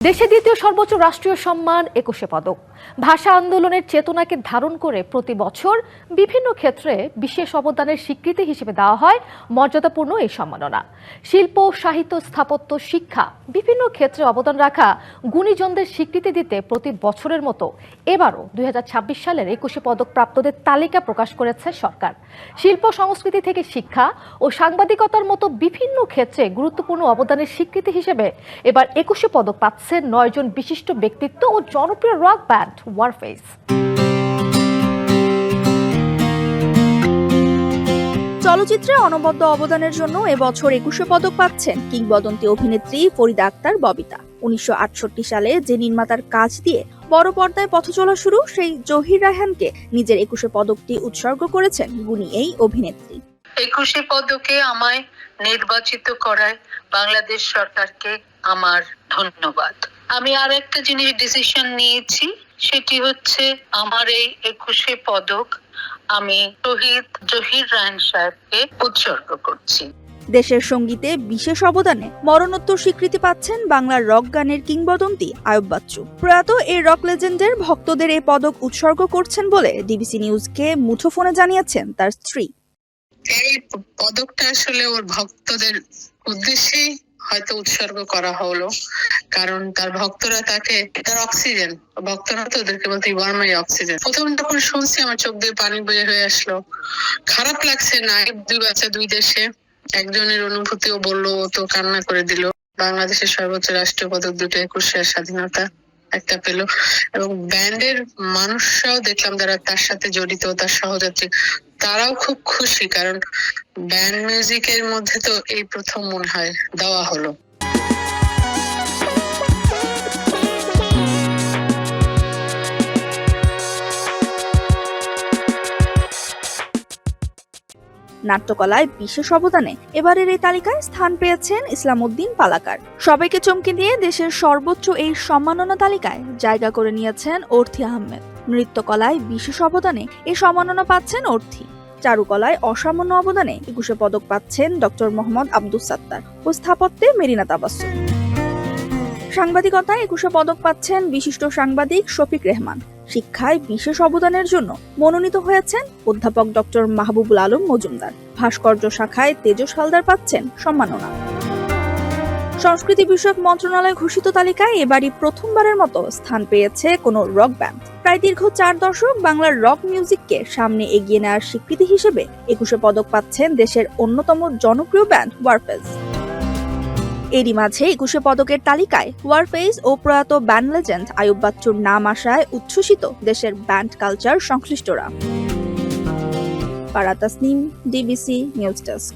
দেশে দ্বিতীয় সর্বোচ্চ রাষ্ট্রীয় সম্মান একুশে পদক। ভাষা আন্দোলনের চেতনাকে ধারণ করে প্রতি বছর বিভিন্ন ক্ষেত্রে বিশেষ অবদানের স্বীকৃতি হিসেবে দেওয়া হয় মর্যাদাপূর্ণ এই সম্মাননা। শিল্প, সাহিত্য, স্থাপত্য, শিক্ষা বিভিন্ন ক্ষেত্রে অবদান রাখা গুণীজনদের স্বীকৃতি দিতে প্রতি বছরের মতো এবারও দুই হাজার ছাব্বিশ সালের একুশে পদক প্রাপ্তদের তালিকা প্রকাশ করেছে সরকার। শিল্প, সংস্কৃতি থেকে শিক্ষা ও সাংবাদিকতার মতো বিভিন্ন ক্ষেত্রে গুরুত্বপূর্ণ অবদানের স্বীকৃতি হিসেবে এবার একুশে পদক পাচ্ছেন নয়জন বিশিষ্ট ব্যক্তিত্ব ও জনপ্রিয় রক ব্যান্ড ওয়ারফেস চলচ্চিত্রে অনবদ্য অবদানের জন্য এবছর একুশে পদক পাচ্ছেন কিংবদন্তি অভিনেত্রী ফরিদা আক্তার ববিতা। উনিশশো আটষট্টি সালে যে নির্মাতার কাজ দিয়ে বড় পর্দায় পথ চলা শুরু সেই জহির রায়হানকে নিজের একুশে পদকটি উৎসর্গ করেছেন গুণী এই অভিনেত্রী। একুশে পদকে আমায় নির্বাচিত করায় বাংলাদেশ সরকারকে আমার ধন্যবাদ। আমি আর একটা জিনিস ডিসিশন নিয়েছি সেটি হচ্ছে আমার এই একুশে পদক আমি শহীদ জহির রায়ন সাহেবকে উৎসর্গ করছি। দেশের সঙ্গীতে বিশেষ অবদানে মরণোত্তর স্বীকৃতি পাচ্ছেন বাংলার রক গানের কিংবদন্তি আয়ুব বাচ্চু। প্রয়াত এই রক লেজেন্ডের ভক্তদের এই পদক উৎসর্গ করছেন বলে ডিবিসি নিউজকে মুঠোফোনে জানিয়েছেন তার স্ত্রী। এই পদকটা আসলে ওর ভক্তদের উদ্দেশ্যেই হয়তো উৎসর্গ করা হলো। কারণ তার ভক্তরা তাকে, তার অক্সিজেন ভক্তরা তো ওদেরকে বলতে ওয়ার্মাই অক্সিজেন প্রথম যখন শুনছি আমার চোখ দিয়ে পানি বয়ে হয়ে আসলো, খারাপ লাগছে না দুই বাচ্চা দুই দেশে। একজনের অনুভূতিও বলল তো কান্না করে দিল। বাংলাদেশের সর্বোচ্চ রাষ্ট্রীয় পদক দুটো একুশের স্বাধীনতা। একটা পেল। এবং ব্যান্ডের মানুষরাও দেখলাম যারা তার সাথে জড়িত, তার সহযাত্রী, তারাও খুব খুশি, কারণ ব্যান্ড মিউজিকের মধ্যে তো এই প্রথম মনে হয় দেওয়া হলো। নাট্যকলায় বিশেষ অবদানে এবারের এই তালিকায় স্থান পেয়েছেন ইসলামউদ্দিন পালাকার। সবাইকে চমকে দিয়ে দেশের সর্বোচ্চ এই সম্মাননা তালিকায় জায়গা করে নিয়েছেন অর্থী আহমেদ। নৃত্যকলায় বিশেষ অবদানে এই সম্মাননা পাচ্ছেন অর্থী চারুকলায় অসামান্য অবদানে একুশে পদক পাচ্ছেন ডক্টর মোহাম্মদ আব্দুস সাত্তার ও স্থাপত্যে মেরিনা তাবাসসুম সাংবাদিকতায় একুশে পদক পাচ্ছেন বিশিষ্ট সাংবাদিক শফিক রেহমান। শিক্ষায় বিশেষ অবদানের জন্য মনোনীত হয়েছেন অধ্যাপক ডক্টর মাহবুবুল আলম মজুমদার। ভাস্কর্য শাখায় তেজস হালদার পাচ্ছেন সম্মাননা। সংস্কৃতি বিষয়ক মন্ত্রণালয় ঘোষিত তালিকায় এবারই প্রথমবারের মতো স্থান পেয়েছে কোনো রক ব্যান্ড। প্রায় দীর্ঘ চার দশক বাংলার রক মিউজিককে সামনে এগিয়ে নেওয়ার স্বীকৃতি হিসেবে একুশে পদক পাচ্ছেন দেশের অন্যতম জনপ্রিয় ব্যান্ড ওয়ারফেজ। এরই মাঝে একুশে পদকের তালিকায় ওয়ারফেজ ও প্রয়াত ব্যান্ড লেজেন্ড আয়ুব বাচ্চুর নাম আসায় উচ্ছ্বসিত দেশের ব্যান্ড কালচার সংশ্লিষ্টরা। পারাতাসনিম ডিবিসি নিউজ ডেস্ক।